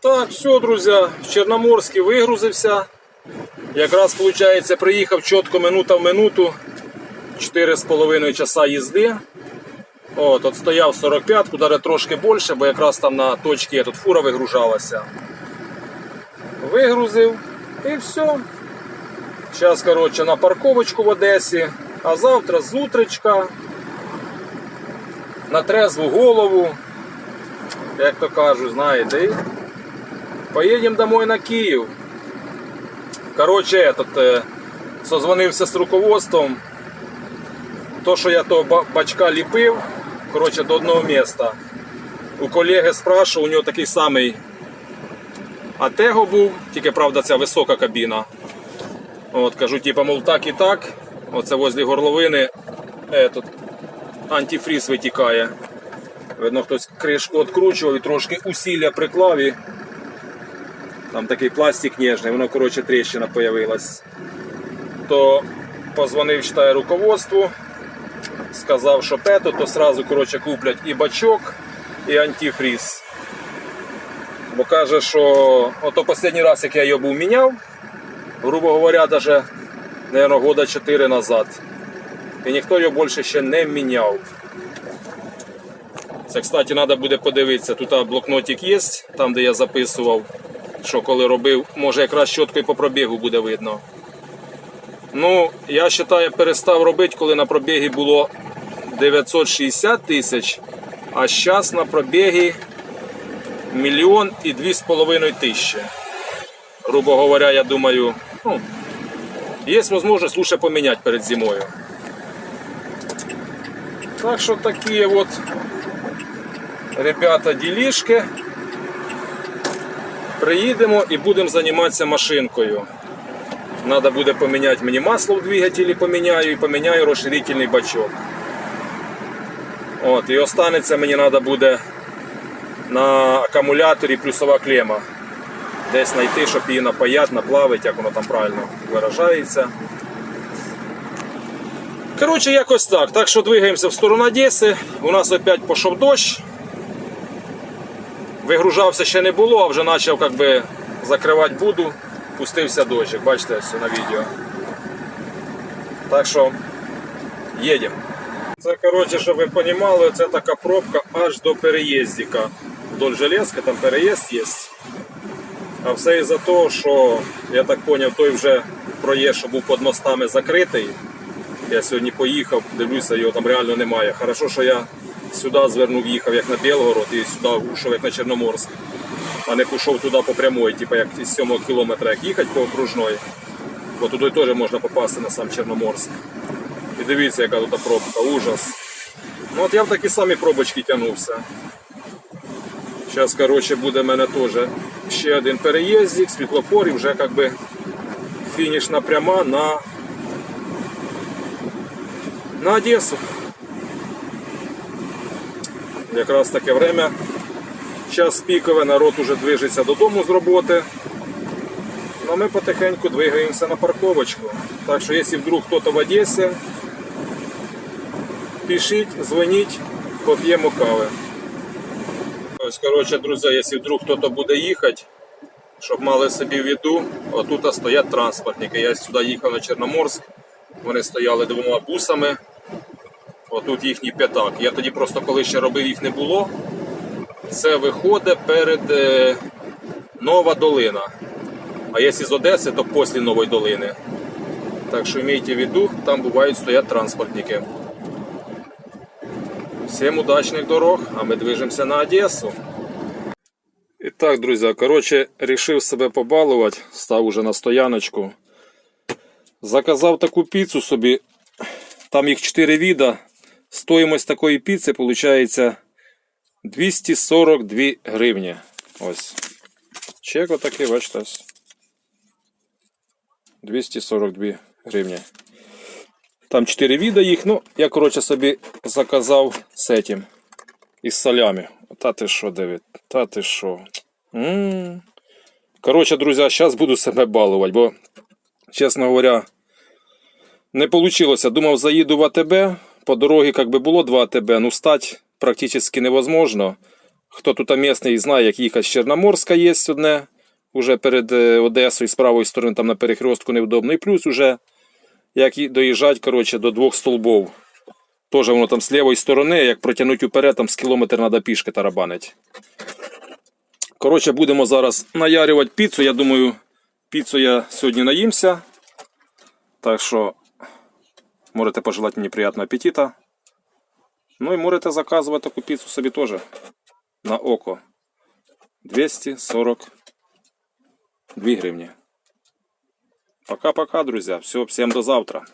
Так, все, друзі, в Чорноморській вигрузився. Якраз, виходить, приїхав чітко минута в минуту. 4,5 часа їзди. От, от стояв 45-ку, даже трошки більше, бо якраз там на точці тут фура вигружалася. Вигрузив і все. Зараз, коротше, на парковочку в Одесі, а завтра з утречка на трезву голову, як то кажуть, знаєте, і поїдемо домой на Київ. Коротше, этот, е, созвонився з руководством. То, що я того бачка ліпив, коротше, до одного міста. У колеги спрашивав, у нього такий самий Атего був, тільки правда ця висока кабіна. От, кажу, типа, мов так і так. Оце возле горловини этот, антифріз витікає. Видно, хтось кришку відкручував і трошки усилля приклав і там такий пластик ніжний, воно, коротше, тріщина появилась. То позвонив, читає руководству, сказав, що пето, то сразу коротше, куплять і бачок, і антифріз. Бо каже, що ото останній раз, як я його був міняв, грубо говоря, даже, наверное, года 4 назад. І ніхто його більше ще не міняв. Це, кстати, треба буде подивитися. Тут блокнотик є, там де я записував, що коли робив, може якраз чітко і по пробігу буде видно. Ну, я вважаю, перестав робити, коли на пробігі було 960 тисяч, а зараз на пробігі мільйон і дві з половиною тисячі. Грубо говоря, я думаю, ну, є можливість лучше поміняти перед зимою. Так що такі от ребята ділішки. Приїдемо і будемо займатися машинкою. Надо буде поміняти мені масло в двигателі, поміняю і поміняю розширительний бачок. От, і останеться мені треба буде на акумуляторі плюсова клема. Десь знайти, щоб її напаять, наплавити, як воно там правильно виражається. Коротше, якось так. Так що двигаємося в сторону Одеси. У нас опять пішов дощ. Вигружався ще не було, а вже почав как би, закривати буду. Пустився дощик, бачите, все на відео. Так що їдемо. Це, коротше, щоб ви розуміли, це така пробка аж до переїздика. Вдоль железки, там переїзд є. А все із-за того, що я так зрозумів, той вже проїзд, що був під мостами закритий. Я сьогодні поїхав, дивлюся, його там реально немає. Хорошо, що я сюди звернув, їхав як на Білгород і сюди ушов як на Чорноморськ, а не пішов туди по прямой, типу як із 7 кілометра, як їхати по окружної. Бо туди теж можна попасти на сам Чорноморськ. І дивіться, яка тут пробка, ужас. Ну от я в такі самі пробочки тягнувся. Зараз, коротше, буде в мене теж ще один переїздик, світлофор і вже як би фінішна пряма на на Одесу. Якраз таке время. Час пікове, народ уже движеться додому з роботи. Ну, ми потихеньку двигаємося на парковочку. Так що, якщо вдруг хтось в Одесі, пишіть, дзвоніть, поп'ємо кави. Ось, коротше, друзі, якщо вдруг хтось буде їхати, щоб мали собі в виду, отут стоять транспортники. Я сюди їхав на Чорноморськ, вони стояли двома бусами. Отут їхній п'ятак. Я тоді просто коли ще робив їх не було. Це виходить перед е, Нова Долина. А якщо з Одеси, то після Нової Долини. Так що майте в виду, там бувають стоять транспортники. Всім удачних дорог, а ми движемося на Одесу. І так, друзі, коротше, рішив себе побалувати, став уже на стояночку. Заказав таку піцу собі. Там їх 4 віда. Стоїмость такої піци виходить 242 гривні. Ось. Чек отакий, бачите. ось. 242 гривні. Там 4 віда їх. Ну, я, коротше, собі заказав з этим. Із солями. Та ти що, Девід? Та ти що? Коротше, друзі, зараз буду себе балувати, бо, чесно говоря, не вийшло. Думав, заїду в АТБ. По дорозі, як би було два АТБ, ну стать практично невозможно. Хто тут місний знає, як їхати з Чорноморська є одне. Уже перед е, Одесою з правої сторони там на перехрестку невдобно. І плюс уже як і доїжджать коротше, до двох столбов. Тоже воно там з лівої сторони, як протягнути вперед, там з кілометр треба пішки тарабанить. Коротше, будемо зараз наярювати піцу. Я думаю, піцу я сьогодні наїмся. Так що можете пожелати мені приємного апетита. Ну і можете заказувати таку піцу собі теж на око. 242 гривні. Пока-пока, друзья. Все, всем до завтра.